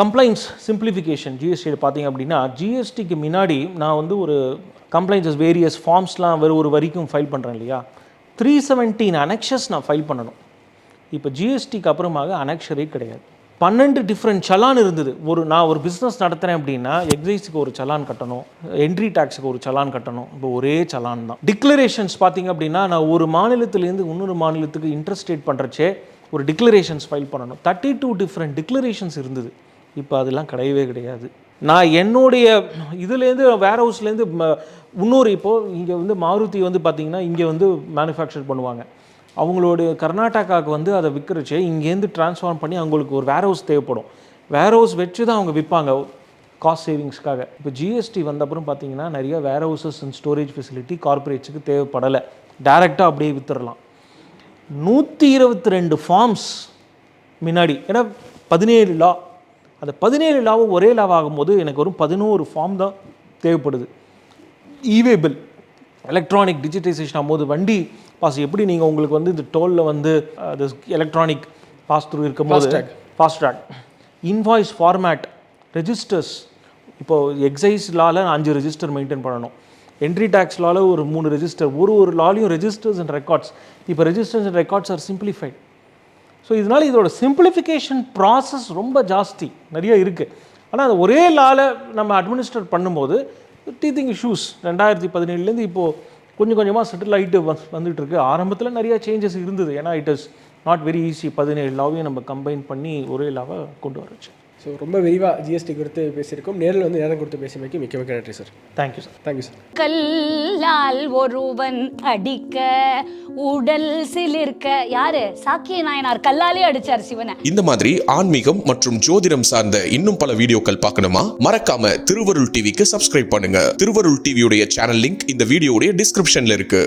கம்ப்ளைண்ட்ஸ் சிம்பிளிஃபிகேஷன் ஜிஎஸ்டியில் பார்த்தீங்க அப்படின்னா ஜிஎஸ்டிக்கு முன்னாடி நான் வந்து ஒரு கம்ப்ளைண்ட்ஸ் வேரியஸ் ஃபார்ம்ஸ்லாம் வெறும் ஒரு வரைக்கும் ஃபைல் பண்ணுறேன் இல்லையா? த்ரீ செவன்டீன் அனெக்ஷஸ் நான் ஃபைல் பண்ணணும். இப்போ ஜிஎஸ்டிக்கு அப்புறமாக அனெக்ஷரே கிடையாது. பன்னெண்டு டிஃப்ரெண்ட் சலான் இருந்தது. ஒரு நான் ஒரு பிஸ்னஸ் நடத்துகிறேன் அப்படின்னா எக்ஸைஸுக்கு ஒரு சலான் கட்டணும் என்ட்ரி டேக்ஸுக்கு ஒரு சலான் கட்டணும். இப்போ ஒரே சலான் தான். டிக்ளரேஷன்ஸ் பார்த்தீங்க அப்படின்னா நான் ஒரு மாநிலத்திலேருந்து இன்னொரு மாநிலத்துக்கு இன்ட்ரெஸ்டேட் பண்ணுறச்சே ஒரு டிக்ளரேஷன்ஸ் ஃபைல் பண்ணணும். தேர்ட்டி டூ டிஃப்ரெண்ட் டிக்ளரேஷன்ஸ் இருந்தது. இப்போ அதெல்லாம் கிடையவே கிடையாது. நான் என்னுடைய இதுலேருந்து வேர் ஹவுஸ்லேருந்து இன்னொரு இப்போது இங்கே வந்து மாருதி வந்து பார்த்திங்கன்னா இங்கே வந்து மேனுஃபேக்சர் பண்ணுவாங்க. அவங்களோட கர்நாடகாவுக்கு வந்து அதை விற்கிறச்சே இங்கேருந்து ட்ரான்ஸ்ஃபார்ம் பண்ணி அவங்களுக்கு ஒரு வேர் ஹவுஸ் தேவைப்படும். வேர் ஹவுஸ் வச்சு தான் அவங்க விற்பாங்க காஸ்ட் சேவிங்ஸ்க்காக இப்போ ஜிஎஸ்டி வந்த அப்புறம் பார்த்தீங்கன்னா நிறைய warehouses and storage facility கார்பரேட்ஸுக்கு தேவைப்படலை டேரெக்டாக அப்படியே வித்துடலாம். நூற்றி இருபத்தி ரெண்டு ஃபார்ம்ஸ் முன்னாடி. ஏன்னா பதினேழு லா அந்த பதினேழு லாவும் ஒரே லாவ் ஆகும்போது எனக்கு ஒரு பதினோரு ஃபார்ம் தான் தேவைப்படுது. இவே பில் எலக்ட்ரானிக் டிஜிட்டைசேஷன் ஆகும்போது வண்டி பாஸ் எப்படி நீங்கள் உங்களுக்கு வந்து இந்த டோலில் வந்து அது எலக்ட்ரானிக் பாஸ் த்ரூ இருக்கும்போது fast track invoice format registers இப்போ எக்ஸைஸ் லால அஞ்சு ரெஜிஸ்டர் மெயின்டைன் பண்ணணும். என்ட்ரி டேக்ஸ் லால ஒரு மூணு ரெஜிஸ்டர் ஒரு ஒரு லாலையும் ரெஜிஸ்டர்ஸ் அண்ட் ரெக்கார்ட்ஸ் இப்போ registers and records are simplified so இதனால் இதோட சிம்பிளிஃபிகேஷன் ப்ராசஸ் ரொம்ப ஜாஸ்தி. நிறைய இருக்குது ஆனால் அது ஒரே லால நம்ம அட்மினிஸ்ட்ரேட் பண்ணும்போது டீத்திங் இஷ்யூஸ் ரெண்டாயிரத்தி பதினேழுலேருந்து இப்போது கொஞ்சம் கொஞ்சமாக செட்டில் ஆகிட்டு வந்துட்டு இருக்கு ஆரம்பத்தில் நிறையா சேஞ்சஸ் இருந்தது. ஏன்னா it is not very easy பதினேழு லாவையும் நம்ம கம்பைன் பண்ணி ஒரே லாவை கொண்டு வரச்சு ஸோ ரொம்ப விரிவாக ஜிஎஸ்டி குறித்து பேசியிருக்கோம். நேரில் வந்து நேரம் கொடுத்து பேசியமைக்கு மிக்க மிக்க நன்றி sir thank you sir thank you sir கல்லால் ஒருவன் அடிக்க உடல் சிலிர்க்க. யாரு? சாக்கிய நாயனார். கல்லாலே அடிச்சார் சிவனை. இந்த மாதிரி ஆன்மீகம் மற்றும் ஜோதிடம் சார்ந்த இன்னும் பல வீடியோக்கள் பார்க்கணுமா? மறக்காம திருவருள் டிவிக்கு சப்ஸ்கிரைப் பண்ணுங்க. திருவருள் டிவியுடைய சேனல் லிங்க் இந்த வீடியோடைய டிஸ்கிரிப்ஷன்ல இருக்கு.